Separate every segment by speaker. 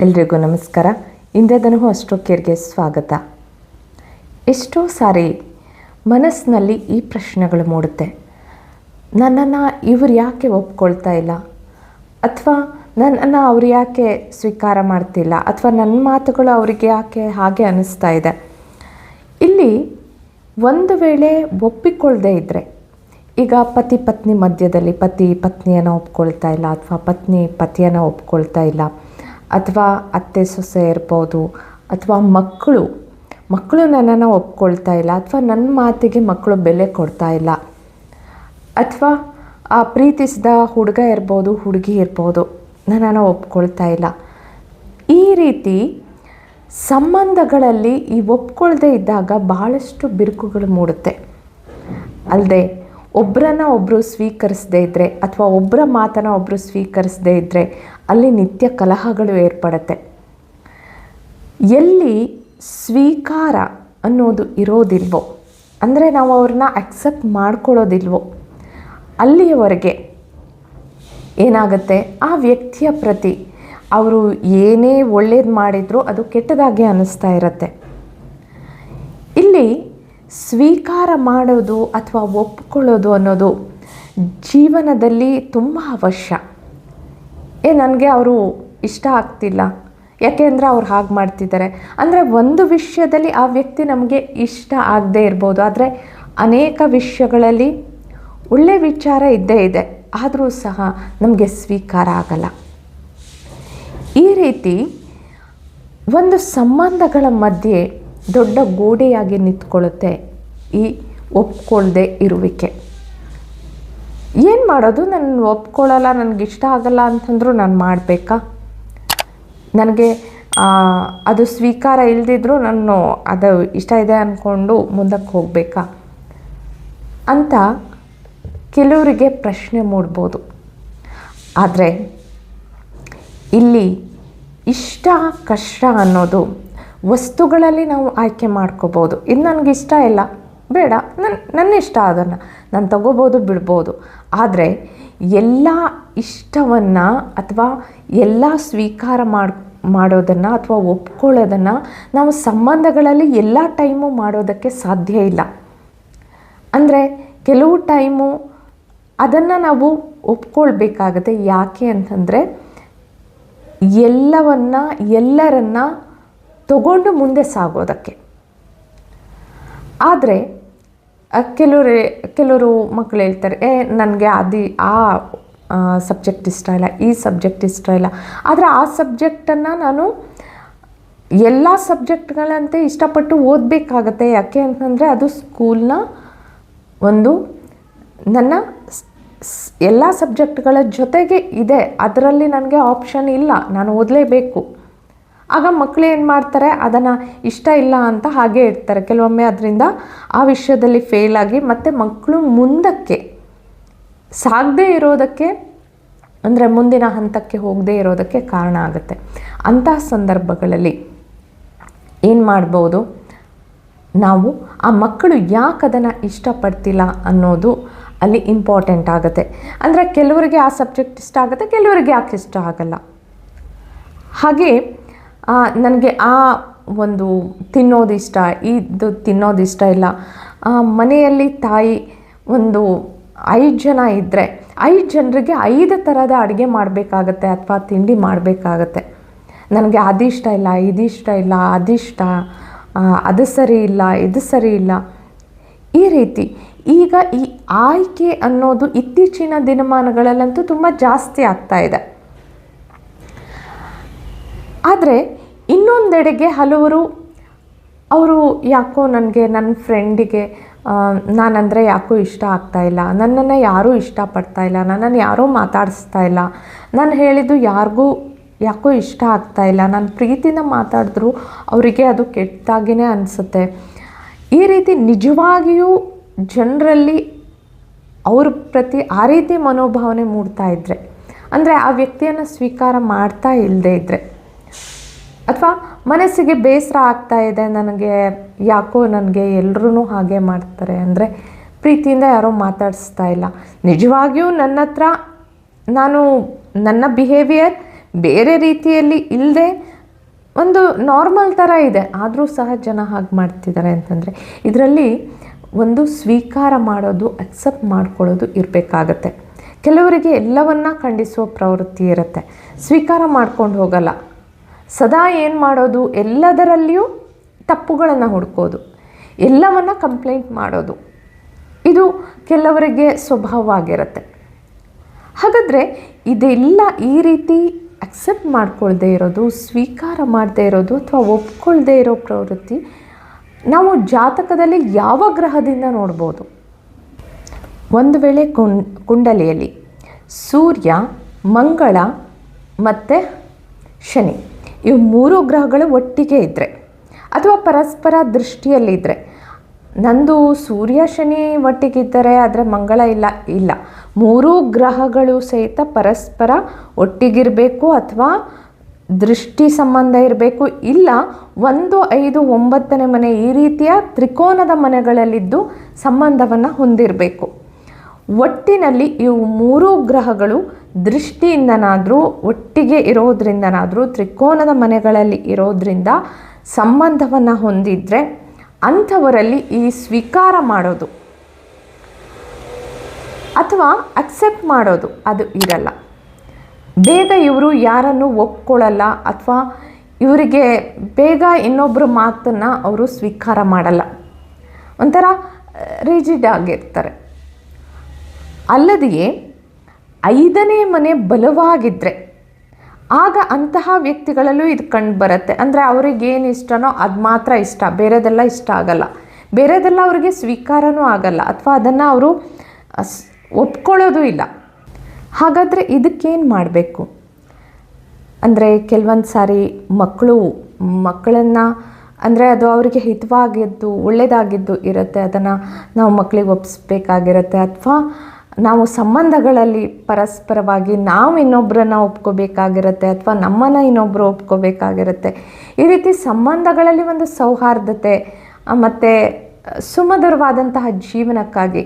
Speaker 1: ಎಲ್ರಿಗೂ ನಮಸ್ಕಾರ. ಇಂದ್ರಧನು ಅಷ್ಟೋ ಕೇರ್ಗೆ ಸ್ವಾಗತ. ಎಷ್ಟೋ ಸಾರಿ ಮನಸ್ಸಿನಲ್ಲಿ ಈ ಪ್ರಶ್ನೆಗಳು ಮೂಡುತ್ತೆ. ನನ್ನನ್ನು ಇವ್ರು ಯಾಕೆ ಒಪ್ಕೊಳ್ತಾ ಇಲ್ಲ? ಅಥವಾ ನನ್ನನ್ನು ಅವ್ರು ಯಾಕೆ ಸ್ವೀಕಾರ ಮಾಡ್ತಿಲ್ಲ? ಅಥವಾ ನನ್ನ ಮಾತುಗಳು ಅವರಿಗೆ ಯಾಕೆ ಹಾಗೆ ಅನ್ನಿಸ್ತಾ ಇದೆ? ಇಲ್ಲಿ ಒಂದು ವೇಳೆ ಒಪ್ಪಿಕೊಳ್ಳದೆ ಇದ್ದರೆ ಈಗ ಪತಿ ಪತ್ನಿ ಮಧ್ಯದಲ್ಲಿ ಪತಿ ಪತ್ನಿಯನ್ನು ಒಪ್ಕೊಳ್ತಾ ಇಲ್ಲ ಅಥವಾ ಪತ್ನಿ ಪತಿಯನ್ನು ಒಪ್ಕೊಳ್ತಾ ಇಲ್ಲ. ಅಥವಾ ಅತ್ತೆ ಸೊಸೆ ಇರ್ಬೋದು ಅಥವಾ ಮಕ್ಕಳು ಮಕ್ಕಳು ನನ್ನನ್ನು ಒಪ್ಕೊಳ್ತಾ ಇಲ್ಲ ಅಥವಾ ನನ್ನ ಮಾತಿಗೆ ಮಕ್ಕಳು ಬೆಲೆ ಕೊಡ್ತಾ ಇಲ್ಲ. ಅಥವಾ ಆ ಪ್ರೀತಿಸಿದ ಹುಡುಗ ಇರ್ಬೋದು, ಹುಡುಗಿ ಇರ್ಬೋದು ನನ್ನನ್ನು ಒಪ್ಕೊಳ್ತಾ ಇಲ್ಲ. ಈ ರೀತಿ ಸಂಬಂಧಗಳಲ್ಲಿ ಈ ಒಪ್ಕೊಳ್ಳದೆ ಇದ್ದಾಗ ಬಹಳಷ್ಟು ಬಿರುಕುಗಳು ಮೂಡುತ್ತೆ. ಅಲ್ಲದೆ ಒಬ್ಬರನ್ನ ಒಬ್ಬರು ಸ್ವೀಕರಿಸದೇ ಇದ್ದರೆ ಅಥವಾ ಒಬ್ಬರ ಮಾತನ್ನು ಒಬ್ಬರು ಸ್ವೀಕರಿಸದೇ ಇದ್ದರೆ ಅಲ್ಲಿ ನಿತ್ಯ ಕಲಹಗಳು ಏರ್ಪಡುತ್ತೆ. ಎಲ್ಲಿ ಸ್ವೀಕಾರ ಅನ್ನೋದು ಇರೋದಿಲ್ವೋ, ಅಂದರೆ ನಾವು ಅವ್ರನ್ನ ಅಕ್ಸೆಪ್ಟ್ ಮಾಡ್ಕೊಳ್ಳೋದಿಲ್ವೋ, ಅಲ್ಲಿಯವರೆಗೆ ಏನಾಗುತ್ತೆ? ಆ ವ್ಯಕ್ತಿಯ ಪ್ರತಿ ಅವರು ಏನೇ ಒಳ್ಳೇದು ಮಾಡಿದರೂ ಅದು ಕೆಟ್ಟದಾಗೆ ಅನ್ನಿಸ್ತಾ ಇರುತ್ತೆ. ಇಲ್ಲಿ ಸ್ವೀಕಾರ ಮಾಡೋದು ಅಥವಾ ಒಪ್ಪಿಕೊಳ್ಳೋದು ಅನ್ನೋದು ಜೀವನದಲ್ಲಿ ತುಂಬ ಅವಶ್ಯ. ಏ, ನನಗೆ ಅವರು ಇಷ್ಟ ಆಗ್ತಿಲ್ಲ. ಯಾಕೆ ಅಂದರೆ ಅವ್ರು ಹಾಗೆ ಮಾಡ್ತಿದ್ದಾರೆ. ಅಂದರೆ ಒಂದು ವಿಷಯದಲ್ಲಿ ಆ ವ್ಯಕ್ತಿ ನಮಗೆ ಇಷ್ಟ ಆಗದೇ ಇರ್ಬೋದು. ಆದರೆ ಅನೇಕ ವಿಷಯಗಳಲ್ಲಿ ಒಳ್ಳೆ ವಿಚಾರ ಇದ್ದೇ ಇದೆ. ಆದರೂ ಸಹ ನಮಗೆ ಸ್ವೀಕಾರ ಆಗಲ್ಲ. ಈ ರೀತಿ ಒಂದು ಸಂಬಂಧಗಳ ಮಧ್ಯೆ ದೊಡ್ಡ ಗೋಡೆಯಾಗಿ ನಿಂತ್ಕೊಳ್ಳುತ್ತೆ ಈ ಒಪ್ಕೊಳ್ಳದೆ ಇರುವಿಕೆ. ಏನು ಮಾಡೋದು? ನಾನು ಒಪ್ಕೊಳ್ಳಲ್ಲ ನನಗೆ ಇಷ್ಟ ಆಗಲ್ಲ ಅಂತಂದರೂ ನಾನು ಮಾಡಬೇಕಾ? ನನಗೆ ಅದು ಸ್ವೀಕಾರ ಇಲ್ಲದಿದ್ರೂ ನಾನು ಅದು ಇಷ್ಟ ಇದೆ ಅಂದ್ಕೊಂಡು ಮುಂದಕ್ಕೆ ಹೋಗಬೇಕಾ? ಅಂತ ಕೆಲವರಿಗೆ ಪ್ರಶ್ನೆ ಮೂಡ್ಬೋದು. ಆದರೆ, ಇಲ್ಲಿ ಇಷ್ಟ ಕಷ್ಟ ಅನ್ನೋದು ವಸ್ತುಗಳಲ್ಲಿ ನಾವು ಆಯ್ಕೆ ಮಾಡ್ಕೋಬೋದು. ಇದು ನನಗಿಷ್ಟ ಇಲ್ಲ, ಬೇಡ ನನ್ನ ನನ್ನ ಇಷ್ಟ ಅದನ್ನು. ನಾನು ತಗೋಬೋದು, ಬಿಡ್ಬೋದು. ಆದರೆ ಎಲ್ಲ ಇಷ್ಟವನ್ನು ಅಥವಾ ಎಲ್ಲ ಸ್ವೀಕಾರ ಮಾಡಿ, ಮಾಡೋದನ್ನು ಅಥವಾ ಒಪ್ಕೊಳ್ಳೋದನ್ನು ನಾವು ಸಂಬಂಧಗಳಲ್ಲಿ ಎಲ್ಲ ಟೈಮು ಮಾಡೋದಕ್ಕೆ ಸಾಧ್ಯ ಇಲ್ಲ. ಅಂದರೆ ಕೆಲವು ಟೈಮು ಅದನ್ನು ನಾವು ಒಪ್ಕೊಳ್ಬೇಕಾಗತ್ತೆ. ಯಾಕೆ ಅಂತಂದರೆ ಎಲ್ಲವನ್ನ, ಎಲ್ಲರನ್ನ ತಗೊಂಡು ಮುಂದೆ ಸಾಗೋದಕ್ಕೆ. ಆದರೆ ಕೆಲವರು ಕೆಲವರು ಮಕ್ಕಳು ಹೇಳ್ತಾರೆ, ಏ, ನನಗೆ ಅದು ಆ ಸಬ್ಜೆಕ್ಟ್ ಇಷ್ಟ ಇಲ್ಲ, ಈ ಸಬ್ಜೆಕ್ಟ್ ಇಷ್ಟ ಇಲ್ಲ. ಆದರೆ ಆ ಸಬ್ಜೆಕ್ಟನ್ನು ನಾನು ಎಲ್ಲ ಸಬ್ಜೆಕ್ಟ್ಗಳಂತೆ ಇಷ್ಟಪಟ್ಟು ಓದಬೇಕಾಗತ್ತೆ. ಯಾಕೆ ಅಂತಂದರೆ ಅದು ಸ್ಕೂಲ್ನ ಒಂದು ನನ್ನ ಎಲ್ಲ ಸಬ್ಜೆಕ್ಟ್ಗಳ ಜೊತೆಗೆ ಇದೆ. ಅದರಲ್ಲಿ ನನಗೆ ಆಪ್ಷನ್ ಇಲ್ಲ. ನಾನು ಓದಲೇಬೇಕು. ಆಗ ಮಕ್ಕಳು ಏನು ಮಾಡ್ತಾರೆ, ಅದನ್ನು ಇಷ್ಟ ಇಲ್ಲ ಅಂತ ಹಾಗೆ ಇರ್ತಾರೆ ಕೆಲವೊಮ್ಮೆ ಅದರಿಂದ ಆ ವಿಷಯದಲ್ಲಿ ಫೇಲ್ ಆಗಿ ಮತ್ತು ಮಕ್ಕಳು ಮುಂದಕ್ಕೆ ಸಾಗದೇ ಇರೋದಕ್ಕೆ, ಅಂದರೆ ಮುಂದಿನ ಹಂತಕ್ಕೆ ಹೋಗದೇ ಇರೋದಕ್ಕೆ ಕಾರಣ ಆಗುತ್ತೆ. ಅಂತಹ ಸಂದರ್ಭಗಳಲ್ಲಿ ಏನು ಮಾಡ್ಬೋದು? ನಾವು ಆ ಮಕ್ಕಳು ಯಾಕೆ ಅದನ್ನು ಇಷ್ಟಪಡ್ತಿಲ್ಲ ಅನ್ನೋದು ಅಲ್ಲಿ ಇಂಪಾರ್ಟೆಂಟ್ ಆಗುತ್ತೆ. ಅಂದರೆ ಕೆಲವರಿಗೆ ಆ ಸಬ್ಜೆಕ್ಟ್ ಇಷ್ಟ ಆಗುತ್ತೆ, ಕೆಲವರಿಗೆ ಯಾಕೆ ಇಷ್ಟ ಆಗಲ್ಲ. ಹಾಗೆ ನನಗೆ ಆ ಒಂದು ತಿನ್ನೋದು ಇಷ್ಟ, ಇದು ತಿನ್ನೋದು ಇಷ್ಟ ಇಲ್ಲ. ಮನೆಯಲ್ಲಿ ತಾಯಿ ಒಂದು ಐದು ಜನ ಇದ್ದರೆ ಐದು ಜನರಿಗೆ ಐದು ಥರದ ಅಡುಗೆ ಮಾಡಬೇಕಾಗತ್ತೆ ಅಥವಾ ತಿಂಡಿ ಮಾಡಬೇಕಾಗತ್ತೆ. ನನಗೆ ಅದಿಷ್ಟ ಇಲ್ಲ ಇದಿಷ್ಟ ಇಲ್ಲ ಅದಿಷ್ಟ ಅದು ಸರಿ ಇಲ್ಲ, ಇದು ಸರಿ ಇಲ್ಲ. ಈ ರೀತಿ ಈಗ ಈ ಆಯ್ಕೆ ಅನ್ನೋದು ಇತ್ತೀಚಿನ ದಿನಮಾನಗಳಲ್ಲಂತೂ ತುಂಬ ಜಾಸ್ತಿ ಆಗ್ತಾ ಇದೆ. ಆದರೆ ಇನ್ನೊಂದೆಡೆಗೆ ಹಲವರು ಅವರು ಯಾಕೋ ನನಗೆ ನನ್ನ ಫ್ರೆಂಡಿಗೆ ನಾನಂದರೆ ಯಾಕೋ ಇಷ್ಟ ಆಗ್ತಾ ಇಲ್ಲ, ನನ್ನನ್ನು ಯಾರೂ ಇಷ್ಟಪಡ್ತಾ ಇಲ್ಲ, ನನ್ನನ್ನು ಯಾರೂ ಮಾತಾಡಿಸ್ತಾ ಇಲ್ಲ. ನಾನು ಹೇಳಿದ್ದು ಯಾರಿಗೂ ಯಾಕೋ ಇಷ್ಟ ಆಗ್ತಾ ಇಲ್ಲ. ನಾನು ಪ್ರೀತಿನ ಮಾತಾಡಿದ್ರು ಅವರಿಗೆ ಅದು ಕೆಟ್ಟದಾಗಿಯೇ ಅನಿಸುತ್ತೆ. ಈ ರೀತಿ ನಿಜವಾಗಿಯೂ ಜನರಲ್ಲಿ ಅವ್ರ ಪ್ರತಿ ಆ ರೀತಿ ಮನೋಭಾವನೆ ಮೂಡ್ತಾ ಇದ್ದರೆ ಅಂದರೆ ಆ ವ್ಯಕ್ತಿಯನ್ನು ಸ್ವೀಕಾರ ಮಾಡ್ತಾ ಇಲ್ಲದೇ ಇದ್ದರೆ ಅಥವಾ ಮನಸ್ಸಿಗೆ ಬೇಸರ ಆಗ್ತಾ ಇದೆ, ನನಗೆ ಯಾಕೋ ನನಗೆ ಎಲ್ಲರೂ ಹಾಗೆ ಮಾಡ್ತಾರೆ ಅಂದರೆ ಪ್ರೀತಿಯಿಂದ ಯಾರೋ ಮಾತಾಡಿಸ್ತಾ ಇಲ್ಲ. ನಿಜವಾಗಿಯೂ ನನ್ನ ಹತ್ರ ನಾನು ನನ್ನ ಬಿಹೇವಿಯರ್ ಬೇರೆ ರೀತಿಯಲ್ಲಿ ಇಲ್ಲದೆ ಒಂದು ನಾರ್ಮಲ್ ಥರ ಇದೆ. ಆದರೂ ಸಹ ಜನ ಹಾಗೆ ಮಾಡ್ತಿದ್ದಾರೆ ಅಂತಂದರೆ ಇದರಲ್ಲಿ ಒಂದು ಸ್ವೀಕಾರ ಮಾಡೋದು ಅಕ್ಸೆಪ್ಟ್ ಮಾಡ್ಕೊಳ್ಳೋದು ಇರಬೇಕಾಗತ್ತೆ. ಕೆಲವರಿಗೆ ಎಲ್ಲವನ್ನ ಖಂಡಿಸುವ ಪ್ರವೃತ್ತಿ ಇರುತ್ತೆ. ಸ್ವೀಕಾರ ಮಾಡ್ಕೊಂಡು ಹೋಗಲ್ಲ. ಸದಾ ಏನು ಮಾಡೋದು? ಎಲ್ಲದರಲ್ಲಿಯೂ ತಪ್ಪುಗಳನ್ನು ಹುಡ್ಕೋದು. ಎಲ್ಲವನ್ನು ಕಂಪ್ಲೇಂಟ್ ಮಾಡೋದು. ಇದು ಕೆಲವರಿಗೆ ಸ್ವಭಾವವಾಗಿರುತ್ತೆ. ಹಾಗಾದರೆ ಇದೆಲ್ಲ ಈ ರೀತಿ ಅಕ್ಸೆಪ್ಟ್ ಮಾಡ್ಕೊಳ್ದೇ ಇರೋದು, ಸ್ವೀಕಾರ ಮಾಡದೇ ಇರೋದು ಅಥವಾ ಒಪ್ಕೊಳ್ದೇ ಇರೋ ಪ್ರವೃತ್ತಿ ನಾವು ಜಾತಕದಲ್ಲಿ ಯಾವ ಗ್ರಹದಿಂದ ನೋಡ್ಬೋದು? ಒಂದು ವೇಳೆ ಕುಂಡಲಿಯಲ್ಲಿ ಸೂರ್ಯ, ಮಂಗಳ ಮತ್ತು ಶನಿ. ಇವು ಮೂರು ಗ್ರಹಗಳು ಒಟ್ಟಿಗೆ ಇದ್ದರೆ ಅಥವಾ ಪರಸ್ಪರ ದೃಷ್ಟಿಯಲ್ಲಿದ್ದರೆ ನಂದು ಸೂರ್ಯ ಶನಿ ಒಟ್ಟಿಗಿದ್ದರೆ ಆದರೆ ಮಂಗಳ ಇಲ್ಲ ಇಲ್ಲ. ಮೂರೂ ಗ್ರಹಗಳು ಸಹಿತ ಪರಸ್ಪರ ಒಟ್ಟಿಗಿರಬೇಕು ಅಥವಾ ದೃಷ್ಟಿ ಸಂಬಂಧ ಇರಬೇಕು. ಇಲ್ಲ, ಒಂದು, ಐದು, ಒಂಬತ್ತನೇ ಮನೆ ಈ ರೀತಿಯ ತ್ರಿಕೋನದ ಮನೆಗಳಲ್ಲಿದ್ದು ಸಂಬಂಧವನ್ನು ಹೊಂದಿರಬೇಕು. ಒಟ್ಟಿನಲ್ಲಿ ಇವು ಮೂರೂ ಗ್ರಹಗಳು ದೃಷ್ಟಿಯಿಂದನಾದರೂ, ಒಟ್ಟಿಗೆ ಇರೋದ್ರಿಂದನಾದರೂ, ತ್ರಿಕೋನದ ಮನೆಗಳಲ್ಲಿ ಇರೋದ್ರಿಂದ ಸಂಬಂಧವನ್ನು ಹೊಂದಿದ್ರೆ ಅಂಥವರಲ್ಲಿ ಈ ಸ್ವೀಕಾರ ಮಾಡೋದು ಅಥವಾ ಅಕ್ಸೆಪ್ಟ್ ಮಾಡೋದು ಅದು ಇರಲ್ಲ. ಬೇಗ ಇವರು ಯಾರನ್ನು ಒಪ್ಕೊಳ್ಳಲ್ಲ ಅಥವಾ ಇವರಿಗೆ ಬೇಗ ಇನ್ನೊಬ್ಬರ ಮಾತನ್ನು ಅವರು ಸ್ವೀಕಾರ ಮಾಡಲ್ಲ. ಒಂಥರ ರಿಜಿಡ್ ಆಗಿರ್ತಾರೆ. ಅಲ್ಲದೆಯೇ ಐದನೇ ಮನೆ ಬಲವಾಗಿದ್ದರೆ ಆಗ ಅಂತಹ ವ್ಯಕ್ತಿಗಳಲ್ಲೂ ಇದು ಕಂಡು ಬರುತ್ತೆ ಅಂದರೆ ಅವ್ರಿಗೆ ಏನು ಇಷ್ಟನೋ ಅದು ಮಾತ್ರ ಇಷ್ಟ, ಬೇರೆದೆಲ್ಲ ಇಷ್ಟ ಆಗಲ್ಲ. ಬೇರೆದೆಲ್ಲ ಅವರಿಗೆ ಸ್ವೀಕಾರನೂ ಆಗಲ್ಲ. ಅಥವಾ ಅದನ್ನು ಅವರು ಒಪ್ಕೊಳ್ಳೋದು ಇಲ್ಲ. ಹಾಗಾದರೆ ಇದಕ್ಕೇನು ಮಾಡಬೇಕು? ಅಂದರೆ ಕೆಲವೊಂದು ಸಾರಿ ಮಕ್ಕಳು, ಮಕ್ಕಳನ್ನು ಅಂದರೆ ಅದು ಅವರಿಗೆ ಹಿತವಾಗಿದ್ದು ಒಳ್ಳೆಯದಾಗಿದ್ದು ಇರುತ್ತೆ. ಅದನ್ನು ನಾವು ಮಕ್ಕಳಿಗೆ ಒಪ್ಪಿಸ್ಬೇಕಾಗಿರುತ್ತೆ ಅಥವಾ ನಾವು ಸಂಬಂಧಗಳಲ್ಲಿ ಪರಸ್ಪರವಾಗಿ ನಾವು ಇನ್ನೊಬ್ಬರನ್ನ ಒಪ್ಕೋಬೇಕಾಗಿರುತ್ತೆ ಅಥವಾ ನಮ್ಮನ್ನು ಇನ್ನೊಬ್ಬರು ಒಪ್ಕೋಬೇಕಾಗಿರುತ್ತೆ. ಈ ರೀತಿ ಸಂಬಂಧಗಳಲ್ಲಿ ಒಂದು ಸೌಹಾರ್ದತೆ ಮತ್ತು ಸುಮಧುರವಾದಂತಹ ಜೀವನಕ್ಕಾಗಿ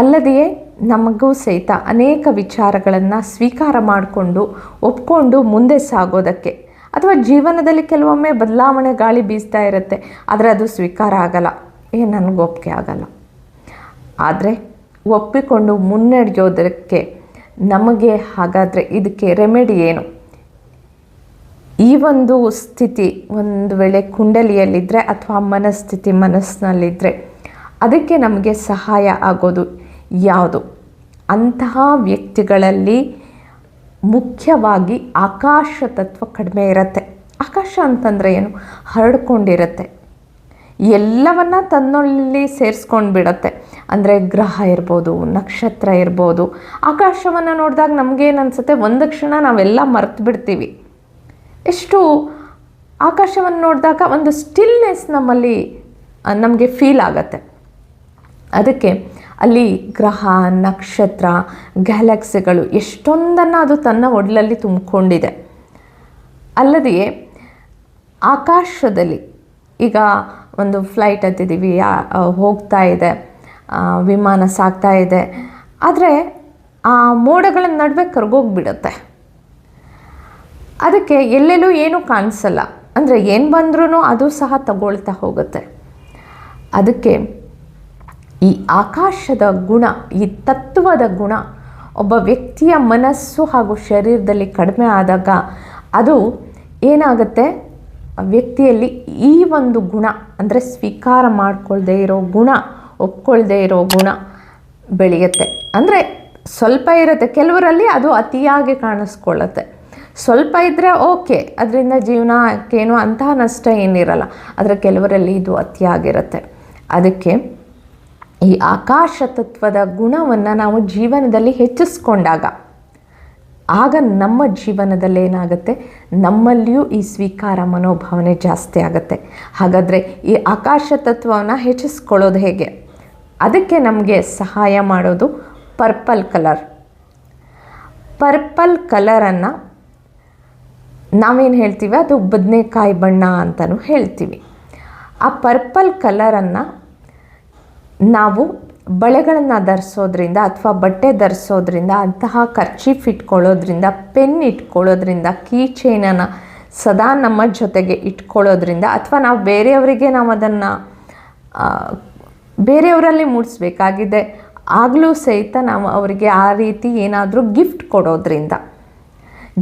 Speaker 1: ಅಲ್ಲದೆಯೇ ನಮಗೂ ಸಹಿತ ಅನೇಕ ವಿಚಾರಗಳನ್ನು ಸ್ವೀಕಾರ ಮಾಡಿಕೊಂಡು, ಒಪ್ಕೊಂಡು ಮುಂದೆ ಸಾಗೋದಕ್ಕೆ ಅಥವಾ ಜೀವನದಲ್ಲಿ ಕೆಲವೊಮ್ಮೆ ಬದಲಾವಣೆ ಗಾಳಿ ಬೀಸ್ತಾ ಇರುತ್ತೆ, ಆದರೆ ಅದು ಸ್ವೀಕಾರ ಆಗಲ್ಲ. ಏ ನನಗೆ ಒಪ್ಪಿಗೆ ಆಗಲ್ಲ. ಆದರೆ ಒಪ್ಪಿಕೊಂಡು ಮುನ್ನಡೆಯೋದಕ್ಕೆ ನಮಗೆ ಹಾಗಾದರೆ ಇದಕ್ಕೆ ರೆಮಿಡಿ ಏನು? ಈ ಒಂದು ಸ್ಥಿತಿ ಒಂದು ವೇಳೆ ಕುಂಡಲಿಯಲ್ಲಿದ್ದರೆ ಅಥವಾ ಮನಸ್ಥಿತಿ ಮನಸ್ಸಿನಲ್ಲಿದ್ದರೆ ಅದಕ್ಕೆ ನಮಗೆ ಸಹಾಯ ಆಗೋದು ಯಾವುದು? ಅಂತಹ ವ್ಯಕ್ತಿಗಳಲ್ಲಿ ಮುಖ್ಯವಾಗಿ ಆಕಾಶ ತತ್ವ ಕಡಿಮೆ ಇರುತ್ತೆ. ಆಕಾಶ ಅಂತಂದರೆ ಏನು? ಹರಡ್ಕೊಂಡಿರುತ್ತೆ. ಎಲ್ಲವನ್ನ ತನ್ನೊಳ್ಳಿ ಸೇರಿಸ್ಕೊಂಡು ಬಿಡುತ್ತೆ ಅಂದರೆ ಗ್ರಹ ಇರ್ಬೋದು, ನಕ್ಷತ್ರ ಇರ್ಬೋದು, ಆಕಾಶವನ್ನು ನೋಡಿದಾಗ ನಮಗೇನು ಅನಿಸುತ್ತೆ ಒಂದು ಕ್ಷಣ ನಾವೆಲ್ಲ ಮರೆತು ಬಿಡ್ತೀವಿ ಎಷ್ಟು ಆಕಾಶವನ್ನು ನೋಡಿದಾಗ ಒಂದು ಸ್ಟಿಲ್ನೆಸ್ ನಮ್ಮಲ್ಲಿ ನಮಗೆ ಫೀಲ್ ಆಗತ್ತೆ. ಅದಕ್ಕೆ ಅಲ್ಲಿ ಗ್ರಹ, ನಕ್ಷತ್ರ, ಗ್ಯಾಲಕ್ಸಿಗಳು ಎಷ್ಟೊಂದನ್ನು ಅದು ತನ್ನ ಒಡಲಲ್ಲಿ ತುಂಬಿಕೊಂಡಿದೆ. ಅಲ್ಲದೆಯೇ, ಆಕಾಶದಲ್ಲಿ ಈಗ ಒಂದು ಫ್ಲೈಟ್ ಹತ್ತಿದ್ದೀವಿ ಹೋಗ್ತಾ ಇದೆ. ವಿಮಾನ ಸಾಗ್ತಾ ಇದೆ. ಆದರೆ ಆ ಮೋಡಗಳ ನಡುವೆ ಕರ್ಗೋಗ್ಬಿಡುತ್ತೆ ಅದಕ್ಕೆ ಎಲ್ಲೆಲ್ಲೂ ಏನೂ ಕಾಣಿಸಲ್ಲ. ಅಂದರೆ ಏನು ಬಂದ್ರೂ ಅದು ಸಹ ತಗೊಳ್ತಾ ಹೋಗುತ್ತೆ. ಅದಕ್ಕೆ ಈ ಆಕಾಶದ ಗುಣ, ಈ ತತ್ವದ ಗುಣ ಒಬ್ಬ ವ್ಯಕ್ತಿಯ ಮನಸ್ಸು ಹಾಗೂ ಶರೀರದಲ್ಲಿ ಕಡಿಮೆ ಆದಾಗ ಅದು ಏನಾಗುತ್ತೆ? ವ್ಯಕ್ತಿಯಲ್ಲಿ ಈ ಒಂದು ಗುಣ, ಅಂದರೆ ಸ್ವೀಕಾರ ಮಾಡ್ಕೊಳ್ಳದೆ ಇರೋ ಗುಣ ಒಪ್ಕೊಳ್ಳದೆ ಇರೋ ಗುಣ ಬೆಳೆಯುತ್ತೆ. ಅಂದರೆ ಸ್ವಲ್ಪ ಇರುತ್ತೆ, ಕೆಲವರಲ್ಲಿ ಅದು ಅತಿಯಾಗಿ ಕಾಣಿಸ್ಕೊಳ್ಳುತ್ತೆ. ಸ್ವಲ್ಪ ಇದ್ದರೆ ಓಕೆ, ಅದರಿಂದ ಜೀವನಕ್ಕೇನು ಅಂತಹ ನಷ್ಟ ಏನಿರಲ್ಲ, ಆದರೆ ಕೆಲವರಲ್ಲಿ ಇದು ಅತಿಯಾಗಿರುತ್ತೆ. ಅದಕ್ಕೆ ಈ ಆಕಾಶ ತತ್ವದ ಗುಣವನ್ನು ನಾವು ಜೀವನದಲ್ಲಿ ಹೆಚ್ಚಿಸ್ಕೊಂಡಾಗ ಆಗ ನಮ್ಮ ಜೀವನದಲ್ಲಿ ಏನಾಗುತ್ತೆ ನಮ್ಮಲ್ಲಿಯೂ ಈ ಸ್ವೀಕಾರ ಮನೋಭಾವನೆ ಜಾಸ್ತಿ ಆಗುತ್ತೆ. ಹಾಗಾದರೆ ಈ ಆಕಾಶ ತತ್ವವನ್ನು ಹೆಚ್ಚಿಸ್ಕೊಳ್ಳೋದು ಹೇಗೆ? ಅದಕ್ಕೆ ನಮಗೆ ಸಹಾಯ ಮಾಡೋದು ಪರ್ಪಲ್ ಕಲರ್. ಪರ್ಪಲ್ ಕಲರನ್ನು ನಾವೇನು ಹೇಳ್ತೀವಿ? ಅದು ಬದನೆಕಾಯಿ ಬಣ್ಣ ಅಂತಲೂ ಹೇಳ್ತೀವಿ. ಆ ಪರ್ಪಲ್ ಕಲರನ್ನು ನಾವು ಬಳೆಗಳನ್ನು ಧರಿಸೋದ್ರಿಂದ ಅಥವಾ ಬಟ್ಟೆ ಧರಿಸೋದ್ರಿಂದ ಅಂತಹ ಖರ್ಚೀಫ್ ಇಟ್ಕೊಳ್ಳೋದ್ರಿಂದ, ಪೆನ್ ಇಟ್ಕೊಳ್ಳೋದ್ರಿಂದ ಕೀ ಸದಾ ನಮ್ಮ ಜೊತೆಗೆ ಇಟ್ಕೊಳ್ಳೋದ್ರಿಂದ ಅಥವಾ ನಾವು ಬೇರೆಯವರಿಗೆ ನಾವು ಅದನ್ನು ಬೇರೆಯವರಲ್ಲಿ ಮೂಡಿಸ್ಬೇಕಾಗಿದೆ, ಆಗಲೂ ಸಹಿತ ನಾವು ಅವರಿಗೆ ಆ ರೀತಿ ಏನಾದರೂ ಗಿಫ್ಟ್ ಕೊಡೋದ್ರಿಂದ.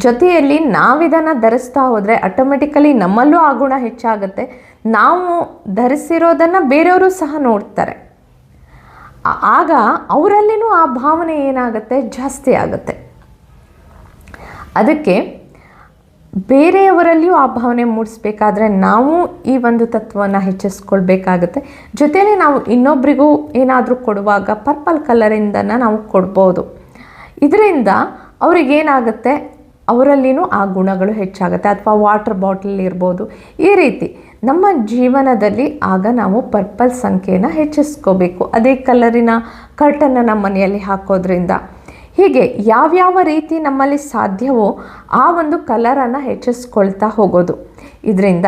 Speaker 1: ಜೊತೆಯಲ್ಲಿ ನಾವಿದನ್ನು ಧರಿಸ್ತಾ ಹೋದರೆ ಆಟೋಮೆಟಿಕಲಿ ನಮ್ಮಲ್ಲೂ ಆ ಗುಣ ಹೆಚ್ಚಾಗುತ್ತೆ. ನಾವು ಧರಿಸಿರೋದನ್ನು ಬೇರೆಯವರು ಸಹ ನೋಡ್ತಾರೆ. ಆಗ ಅವರಲ್ಲಿನೂ ಆ ಭಾವನೆ ಏನಾಗುತ್ತೆ? ಜಾಸ್ತಿ ಆಗುತ್ತೆ. ಅದಕ್ಕೆ ಬೇರೆಯವರಲ್ಲಿಯೂ ಆ ಭಾವನೆ ಮೂಡಿಸ್ಬೇಕಾದ್ರೆ ನಾವು ಈ ಒಂದು ತತ್ವವನ್ನು ಹೆಚ್ಚಿಸ್ಕೊಳ್ಬೇಕಾಗುತ್ತೆ. ಜೊತೆಯಲ್ಲಿ ನಾವು ಇನ್ನೊಬ್ರಿಗೂ ಏನಾದರೂ ಕೊಡುವಾಗ ಪರ್ಪಲ್ ಕಲರಿಂದನ ನಾವು ಕೊಡ್ಬೋದು. ಇದರಿಂದ ಅವ್ರಿಗೇನಾಗುತ್ತೆ? ಅವರಲ್ಲಿನೂ ಆ ಗುಣಗಳು ಹೆಚ್ಚಾಗುತ್ತೆ. ಅಥವಾ ವಾಟರ್ ಬಾಟಲ್ ಇರ್ಬೋದು. ಈ ರೀತಿ ನಮ್ಮ ಜೀವನದಲ್ಲಿ ಆಗ ನಾವು ಪರ್ಪಲ್ ಸಂಖ್ಯೆಯನ್ನು ಹೆಚ್ಚಿಸ್ಕೋಬೇಕು. ಅದೇ ಕಲರಿನ ಕರ್ಟನ್ನು ನಮ್ಮ ಮನೆಯಲ್ಲಿ ಹಾಕೋದ್ರಿಂದ. ಹೀಗೆ ಯಾವ್ಯಾವ ರೀತಿ ನಮ್ಮಲ್ಲಿ ಸಾಧ್ಯವೋ ಆ ಒಂದು ಕಲರನ್ನು ಹೆಚ್ಚಿಸ್ಕೊಳ್ತಾ ಹೋಗೋದು. ಇದರಿಂದ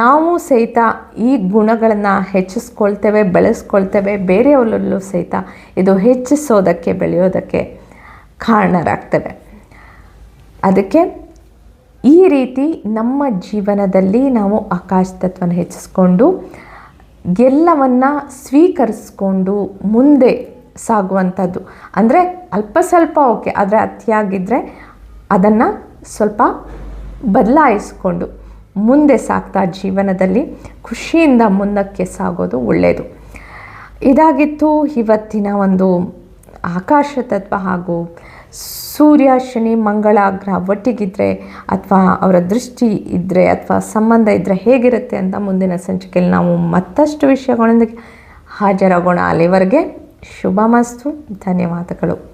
Speaker 1: ನಾವು ಸಹಿತ ಈ ಗುಣಗಳನ್ನು ಹೆಚ್ಚಿಸ್ಕೊಳ್ತೇವೆ, ಬೆಳೆಸ್ಕೊಳ್ತೇವೆ, ಬೇರೆಯವರಲ್ಲೂ ಸಹಿತ ಇದು ಹೆಚ್ಚಿಸೋದಕ್ಕೆ, ಬೆಳೆಯೋದಕ್ಕೆ ಕಾರಣರಾಗ್ತೇವೆ. ಅದಕ್ಕೆ ಈ ರೀತಿ ನಮ್ಮ ಜೀವನದಲ್ಲಿ ನಾವು ಆಕಾಶ ತತ್ವನ ಹೆಚ್ಚಿಸ್ಕೊಂಡು ಎಲ್ಲವನ್ನ ಸ್ವೀಕರಿಸ್ಕೊಂಡು ಮುಂದೆ ಸಾಗುವಂಥದ್ದು. ಅಂದರೆ ಅಲ್ಪ ಸ್ವಲ್ಪ ಓಕೆ, ಆದರೆ ಅತಿಯಾಗಿದ್ದರೆ ಅದನ್ನು ಸ್ವಲ್ಪ ಬದಲಾಯಿಸ್ಕೊಂಡು ಮುಂದೆ ಸಾಗ್ತಾ ಜೀವನದಲ್ಲಿ ಖುಷಿಯಿಂದ ಮುಂದಕ್ಕೆ ಸಾಗೋದು ಒಳ್ಳೆಯದು ಇದಾಗಿತ್ತು ಇವತ್ತಿನ ಒಂದು ಆಕಾಶ ತತ್ವ ಹಾಗೂ ಸೂರ್ಯ, ಶನಿ, ಮಂಗಳ ಗ್ರಹ ಒಟ್ಟಿಗಿದ್ರೆ ಅಥವಾ ಅವರ ದೃಷ್ಟಿ ಇದ್ದರೆ ಅಥವಾ ಸಂಬಂಧ ಇದ್ದರೆ ಹೇಗಿರುತ್ತೆ ಅಂತ ಮುಂದಿನ ಸಂಚಿಕೆಯಲ್ಲಿ ನಾವು ಮತ್ತಷ್ಟು ವಿಷಯಗಳೊಂದಿಗೆ ಹಾಜರಾಗೋಣ. ಅಲ್ಲಿವರೆಗೆ ಶುಭ ಮಸ್ತು ಧನ್ಯವಾದಗಳು.